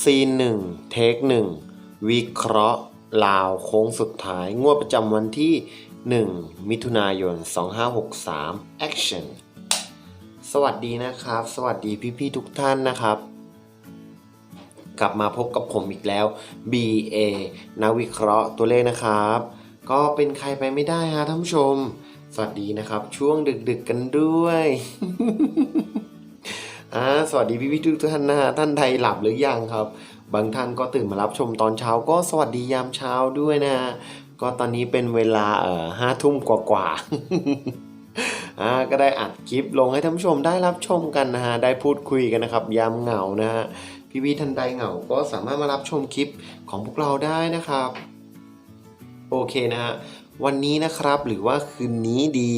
ซีนหนึ่งเทคหนึ่งวิเคราะห์ลาวโค้งสุดท้าย งวดประจำวันที่ 1 มิถุนายน 2563 Action สวัสดีนะครับ สวัสดีพี่ๆทุกท่านนะครับ กลับมาพบกับผมอีกแล้ว BA นักวิเคราะห์ตัวเลขนะครับ ก็เป็นใครไปไม่ได้ฮะท่านผู้ชม สวัสดีนะครับ ช่วงดึกๆกันด้วย อ่าสวัสดีพี่พี่ทุกท่านนะฮะท่านใดหลับหรือยังครับ บางท่านก็ตื่นมารับชมตอนเช้าก็สวัสดียามเช้าด้วยนะ ก็ตอนนี้เป็นเวลาเอ่อห้าทุ่มกว่าๆอ่าก็ได้อัดคลิปลงให้ท่านผู้ชมได้รับชมกันนะฮะได้พูดคุยกันนะครับ ยามเหงานะฮะพี่พี่ท่านใดเหงาก็สามารถมารับชมคลิปของพวกเราได้นะครับ โอเคนะฮะวันนี้นะครับหรือว่าคืนนี้ดี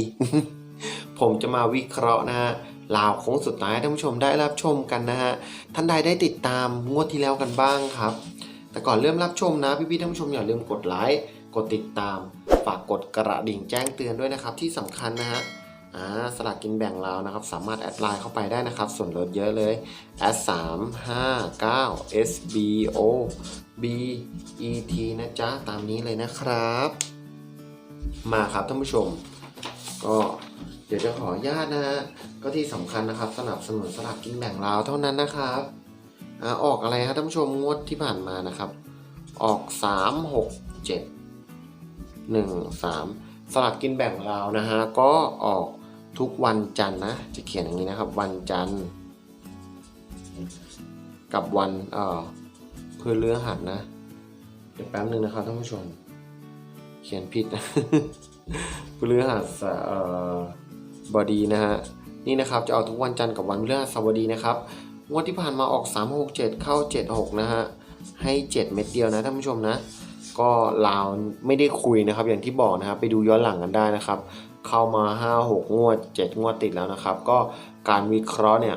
ผมจะมาวิเคราะห์นะฮะ ลาวโค้งสุดท้ายท่านผู้ชมได้รับชมกันนะฮะท่านใดได้ติดตามงวดที่แล้วกันบ้างครับ แต่ก่อนเริ่มรับชมนะพี่ๆท่านผู้ชมอย่าลืมกดไลค์กดติดตาม ฝากกดกระดิ่งแจ้งเตือนด้วยนะครับ ที่สำคัญนะฮะอ่าสลากกินแบ่งเรานะครับ สามารถแอดไลน์เข้าไปได้นะครับ ส่วนลดเยอะเลยแอดสามห้าเก้า S B O B E T นะจ๊ะ ตามนี้เลยนะครับ มาครับท่านผู้ชม ก็ ดี๋ยวจะขออนุญาตนะฮะก็ที่สำคัญนะครับ สนับสนุนสลากกินแบ่งเราเท่านั้นนะครับออกอะไรครับท่านผู้ชมงวดที่ผ่านมานะครับ ออก3 6 7 1 3สามสลากกินแบ่งเรานะฮะก็ออกทุกวันจันทร์นะจะเขียนอย่างนี้นะครับ วันจันทร์กับวันเอ่อพฤหัสนะเดี๋ยวแป๊บนึงนะครับท่านผู้ชม เขียนผิดนะพฤหัสเอ่อ บดีนะฮะนี่นะครับจะออกทุกวันจันทร์กับวันพฤหัสบดีนะครับงวดที่ผ่านมาออก 3 6 7 เข้า 7 6 นะฮะให้ 7 เม็ดเดียวนะท่านผู้ชมนะ ก็ลาวไม่ได้คุยนะครับอย่างที่บอกนะครับไปดูย้อนหลังกันได้นะครับ เข้ามา 5 6 งวด 7 งวดติดแล้วนะครับ ก็การวิเคราะห์เนี่ย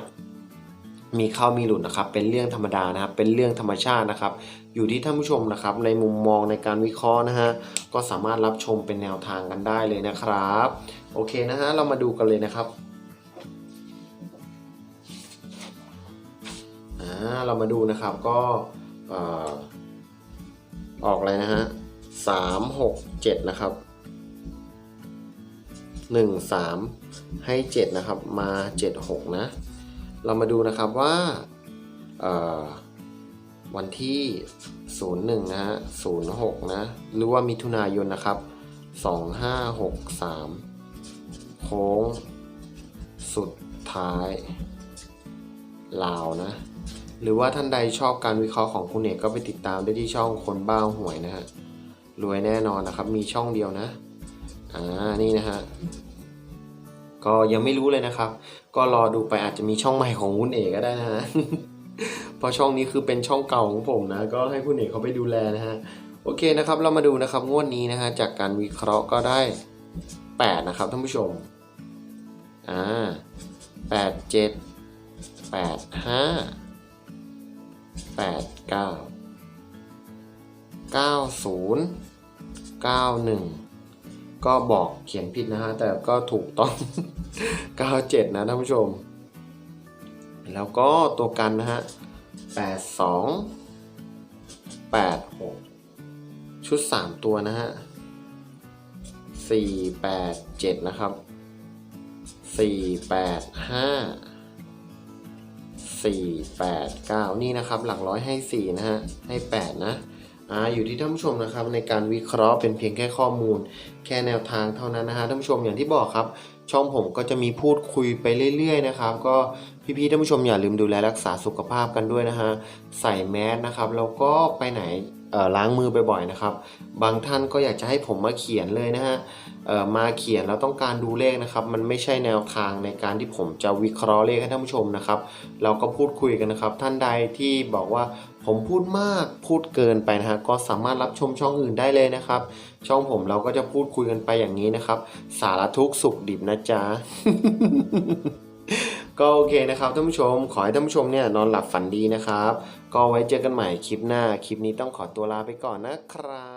มีเข้ามีหลุดนะครับเป็นเรื่องธรรมดานะครับเป็นเรื่องธรรมชาตินะครับ อยู่ที่ท่านผู้ชมนะครับ ในมุมมองในการวิเคราะห์นะฮะก็สามารถรับชมเป็นแนวทางกันได้เลยนะครับ โอเคนะฮะ เรามาดูกันเลยนะครับอ่าเรามาดูนะครับก็ออกอะไรนะฮะสามหกเจ็ดนะครับหนึ่งสามให้เจ็ดนะครับมาเจ็ดหกนะ เรามาดูนะครับว่าวันที่ 01 นะฮะ 06 นะ หรือว่ามิถุนายนนะครับ 2563โค้งสุดท้ายลาวนะ หรือว่าท่านใดชอบการวิเคราะห์ของคุณเอกก็ไปติดตามได้ที่ช่องคนบ้าหวยนะฮะรวยแน่นอนนะครับ มีช่องเดียวนะอ่านี่นะฮะก็ยังไม่รู้เลยนะครับ ก็รอดูไปอาจจะมีช่องใหม่ของคุณเอกก็ได้นะฮะเพราะช่องนี้คือเป็นช่องเก่าของผมนะ ก็ให้คุณเอกเขาไปดูแลนะฮะโอเคนะครับ เรามาดูนะครับงวดนี้นะฮะจากการวิเคราะห์ก็ได้ 8 นะครับท่านผู้ชม อ่าแปดเจ็ดแปดห้าแปดเก้าเก้าศูนย์เก้าหนึ่งก็บอกเขียนผิดนะฮะ แต่ก็ถูกต้อง 97 นะท่านผู้ชม แล้วก็ตัวกันนะฮะ 82 86 ชุด 3 ตัวนะฮะ 487 นะครับ 485 489นี่นะครับ หลักร้อยให้4นะฮะ ให้8นะอ่าอยู่ที่ท่านผู้ชมนะครับ ในการวิเคราะห์เป็นเพียงแค่ข้อมูล แค่แนวทางเท่านั้นนะฮะท่านผู้ชมอย่างที่บอกครับ ช่องผมก็จะมีพูดคุยไปเรื่อยๆนะครับ ก็พี่ๆท่านผู้ชมอย่าลืมดูแลรักษาสุขภาพกันด้วยนะฮะใส่แมสนะครับแล้วก็ไปไหน ล้างมือบ่อยๆนะครับ บางท่านก็อยากจะให้ผมมาเขียนเลยนะฮะมาเขียนแล้วต้องการดูเลขนะครับ มันไม่ใช่แนวทางในการที่ผมจะวิเคราะห์เลขให้ท่านผู้ชมนะครับ เราก็พูดคุยกันนะครับ ท่านใดที่บอกว่าผมพูดมากพูดเกินไปนะฮะก็สามารถรับชมช่องอื่นได้เลยนะครับ ช่องผมเราก็จะพูดคุยกันไปอย่างนี้นะครับ สารทุกสุขดิบนะจ๊ะก็โอเคนะครับท่านผู้ชม ขอให้ท่านผู้ชมเนี่ยนอนหลับฝันดีนะครับ ก็ไว้เจอกันใหม่คลิปหน้า คลิปนี้ต้องขอตัวลาไปก่อนนะครับ